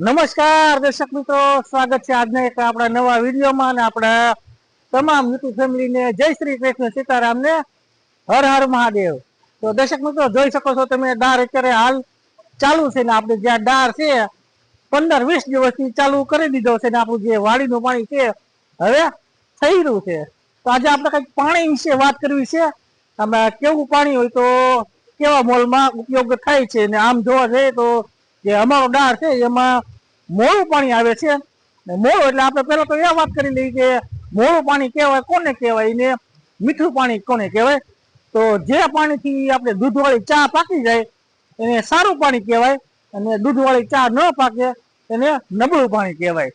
નમસ્કાર, દર્શક મિત્રો. સ્વાગત છે આજના એક આપણા નવા વિડીયોમાં અને આપણા તમામ યુટ્યુબ ફેમિલીને જય શ્રી કૃષ્ણ સીતારામને. હર હર મહાદેવ. તો દર્શક મિત્રો, જોઈ શકો છો તમે, ડાર અત્યારે હાલ ચાલુ છે ને આપણે જ્યાં ડાર છે, પંદર વીસ દિવસથી ચાલુ કરી દીધો છે ને આપણું જે વાડીનું પાણી છે, હવે થઈ રહ્યું છે. તો આજે આપણે કંઈક પાણી વિશે વાત કરવી છે. આમાં કેવું પાણી હોય તો કેવા મોલમાં ઉપયોગ થાય છે ને આમ જોવા જઈએ તો જે અમારો ડાળ છે, એમાં મોળું પાણી આવે છે. ને મોળું એટલે આપણે પહેલા તો એ વાત કરી લઈએ કે મોળું પાણી કહેવાય, કોને કહેવાય? ને મીઠું પાણી કોને કહેવાય? તો જે પાણીથી આપણે દૂધવાળી ચા પાકી જાય, એને સારું પાણી કહેવાય. અને દૂધવાળી ચા ન પાકે, એને નબળું પાણી કહેવાય.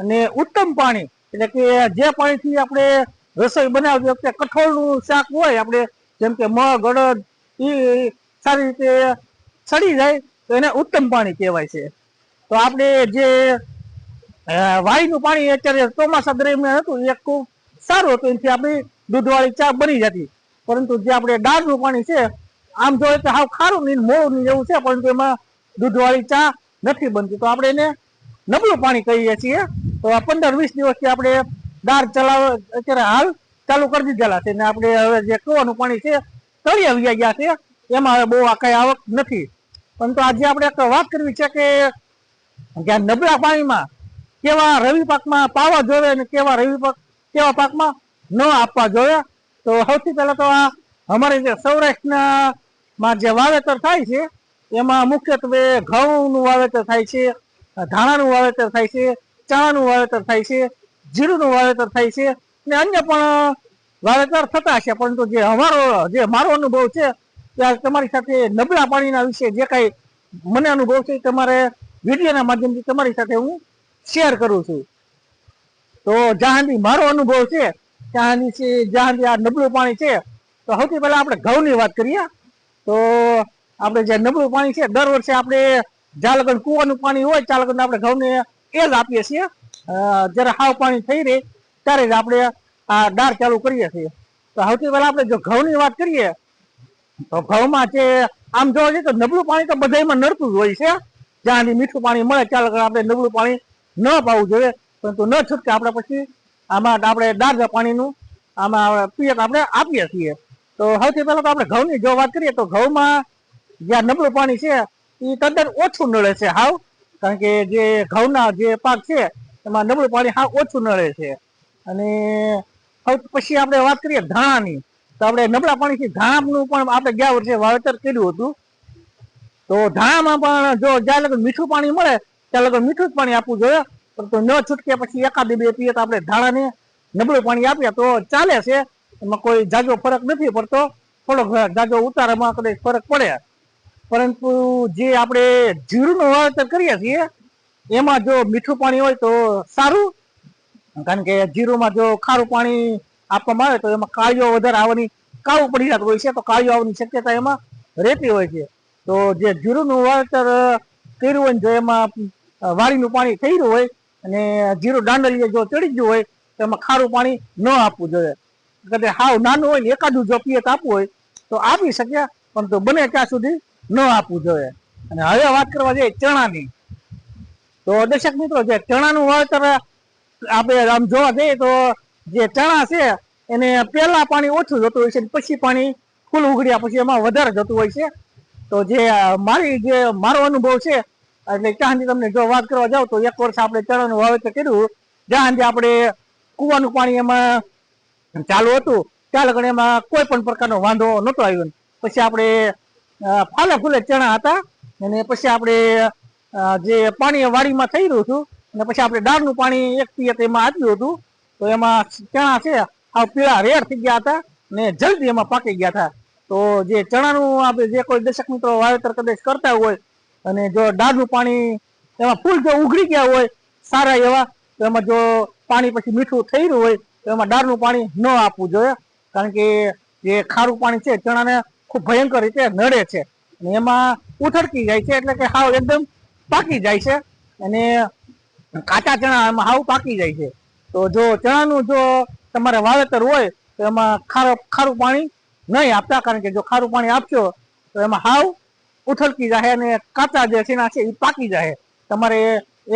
અને ઉત્તમ પાણી, એટલે કે જે પાણીથી આપણે રસોઈ બનાવતી વખતે કઠોળનું શાક હોય, આપણે જેમ કે મગ, અડદ એ સારી રીતે સડી જાય તો એને ઉત્તમ પાણી કહેવાય છે. તો આપણે જે અ, વાયુનું પાણી અત્યારે ચોમાસા દરમિયાન હતું એ ખૂબ સારું હતું. એનાથી આપણી દૂધવાળી ચા બની જતી. પરંતુ જે આપણે ડાળનું પાણી છે આમ જોઈએ તો હાવ ખારું નહીં મોળું નહીં એવું છે પરંતુ એમાં દૂધવાળી ચા નથી બનતી. તો આપણે એને નબળું પાણી કહીએ છીએ. તો આ પંદર વીસ દિવસથી આપણે દાળ ચલાવ અત્યારે હાલ ચાલુ કરી દીધેલા છે. ને આપણે હવે જે કૂવાનું પાણી છે તળી આવી ગયા છે. એમાં હવે બહુ આ કઈ આવક નથી. પરંતુ આજે આપણે વાત કરવી છે કે જ્યાં નબળા પાણીમાં કેવા રવિ પાકમાં પાવા જોઈએ અને કેવા રવિ પાક કેવા પાકમાં ન આપવા જોઈએ તો સૌથી પહેલા તો આ અમારે જે સૌરાષ્ટ્રના માં જે વાવેતર થાય છે, એમાં મુખ્યત્વે ઘઉંનું વાવેતર થાય છે, ધાણાનું વાવેતર થાય છે, ચણાનું વાવેતર થાય છે, જીરુંનું વાવેતર થાય છે ને અન્ય પણ વાવેતર થતા છે. પરંતુ જે અમારો જે મારો અનુભવ છે તમારી સાથે નબળા પાણીના વિશે જે કાંઈ મને અનુભવ છે તમારે વિડીયોના માધ્યમથી તમારી સાથે હું શેર કરું છું. તો સુધી મારો અનુભવ છે સુધી છે જહાંદી આ નબળું પાણી છે. તો સૌથી પહેલા આપણે ઘઉંની વાત કરીએ. તો આપણે જે નબળું પાણી છે, દર વર્ષે આપણે જાલગન લગન કૂવાનું પાણી હોય લગન આપણે ઘઉંને એ જ આપીએ છીએ. જ્યારે હાવ પાણી થઈ રહે, ત્યારે જ આપણે આ ડાર ચાલુ કરીએ છીએ. તો સૌથી પહેલા આપણે જો ઘઉંની વાત કરીએ ઘઉંમાં છે, આમ જોવા જઈએ તો નબળું પાણી તો બધામાં નડતું જ હોય છે. જ્યાં મીઠું પાણી મળે ત્યાં આપણે નબળું પાણી ન પાવું જોઈએ, પરંતુ ન છૂટકે આપણે પછી આમાં આપણે દાળના પાણીનું આમાં પિયત આપણે આપીએ છીએ. તો સૌથી પહેલા તો આપણે ઘઉંની જો વાત કરીએ તો ઘઉંમાં જ્યાં નબળું પાણી છે એ તદ્દન ઓછું નળે છે હાવ. કારણ કે જે ઘઉંના જે પાક છે, એમાં નબળું પાણી હાવ ઓછું નળે છે. અને પછી આપણે વાત કરીએ ધાણાની. તો આપણે નબળા પાણીથી ધાણાનું પણ આપણે ગયા વર્ષે વાવેતર કર્યું હતું. તો ધાણામાં પણ જો જ્યાં લગન મીઠું પાણી મળે, ત્યાં લગન મીઠું જ પાણી આપવું જોઈએ. પરંતુ ન છૂટકે પછી એકાદ બે પિયત આપણે ધાણાને નબળું પાણી આપીએ તો ચાલે છે. એમાં કોઈ જાજો ફરક નથી પડતો. થોડોક જાજો ઉતારામાં કદાચ ફરક પડે. પરંતુ જે આપણે જીરુંનું વાવેતર કરીએ છીએ, એમાં જો મીઠું પાણી હોય તો સારું. કારણ કે જીરુંમાં જો ખારું પાણી આપવામાં આવે તો એમાં કાળીઓ વધારે આવવાની કાળું પડી જતું હોય છે, તો કાળીઓ આવવાની શક્યતા એમાં રહેતી હોય છે. તો જે જીરુનું વાવેતર કર્યું હોય જો એમાં વાડીનું પાણી થઈ હોય અને જીરું દાંડલીએ જો ચડી ગયું હોય, તો એમાં ખારું પાણી ન આપવું જોઈએ. કદાચ હાવ નાનું હોય ને એકાદું જો પિયત આપવું હોય, તો આપી શકે પરંતુ બને ત્યાં સુધી ન આપવું જોઈએ. અને હવે વાત કરવા જઈએ ચણાની. તો દર્શક મિત્રો, જે ચણાનું વાવેતર આપણે આમ જોવા જઈએ તો જે ચણા છે, એને પહેલા પાણી ઓછું જતું હોય છે પછી પાણી ફૂલ ઉગડ્યા પછી એમાં વધારે જતું હોય છે. તો જે મારી જે મારો અનુભવ છે, એટલે ત્યાં તમને જો વાત કરવા જાવ તો એક વર્ષ આપણે ચણાનું વાવેતર કર્યું. જ્યાં આપણે કૂવાનું પાણી એમાં ચાલુ હતું, ત્યાં લગણ એમાં કોઈ પણ પ્રકારનો વાંધો નહોતો આવ્યો પછી આપણે ફાલે ફૂલે ચણા હતા, અને પછી આપણે જે પાણી વાડીમાં થઈ રહ્યું હતું, અને પછી આપણે ડાળનું પાણી એક પિયત એમાં આપ્યું હતું તો એમાં ચણા છે, આ પીળા રેડ થઈ ગયા હતા ને જલ્દી એમાં પાકી ગયા હતા. તો જે ચણાનું આપણે જે કોઈ દર્શક મિત્રો વાવેતર કદાચ કરતા હોય અને જો દાળનું પાણી એમાં ફૂલ જો ઉઘડી ગયા હોય સારા એવા, તો એમાં જો પાણી પછી મીઠું થઈ રહ્યું હોય, તો એમાં ડાળનું પાણી ન આપવું જોઈએ. કારણ કે જે ખારું પાણી છે, ચણાને ખૂબ ભયંકર રીતે નડે છે. અને એમાં ઉથડકી જાય છે, એટલે કે હાવ એકદમ પાકી જાય છે. અને કાચા ચણા એમાં હાવ પાકી જાય છે. તો જો ચણાનું જો તમારે વાવેતર હોય, તો એમાં ખારું ખારું પાણી નહીં આપતા, કારણ કે જો ખારું પાણી આપશો, તો એમાં હાવ ઉથલકી જાય અને કાચા જે છીણા છે એ પાકી જાય તમારે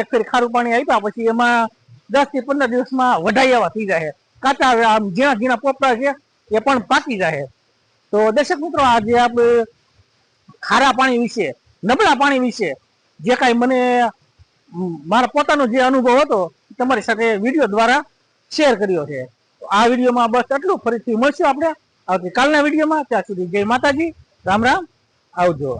એક ફેર ખારું પાણી આપ્યા પછી એમાં દસથી પંદર દિવસમાં વઢાઈ એવા થઈ જાય કાચા આમ ઝીણા ઝીણા પોપડા છે, એ પણ પાકી જાય તો દર્શક મિત્રો આજે આપણે ખારા પાણી વિશે, નબળા પાણી વિશે જે કાંઈ મને મારા પોતાનો જે અનુભવ હતો તમારી સાથે વીડિયો દ્વારા શેર કર્યો છે. તો આ વિડીયોમાં બસ એટલું ફરીથી મળશું આપણે. આવતીકાલના વિડીયોમાં ત્યાં સુધી જય માતાજી. રામ રામ. આવજો.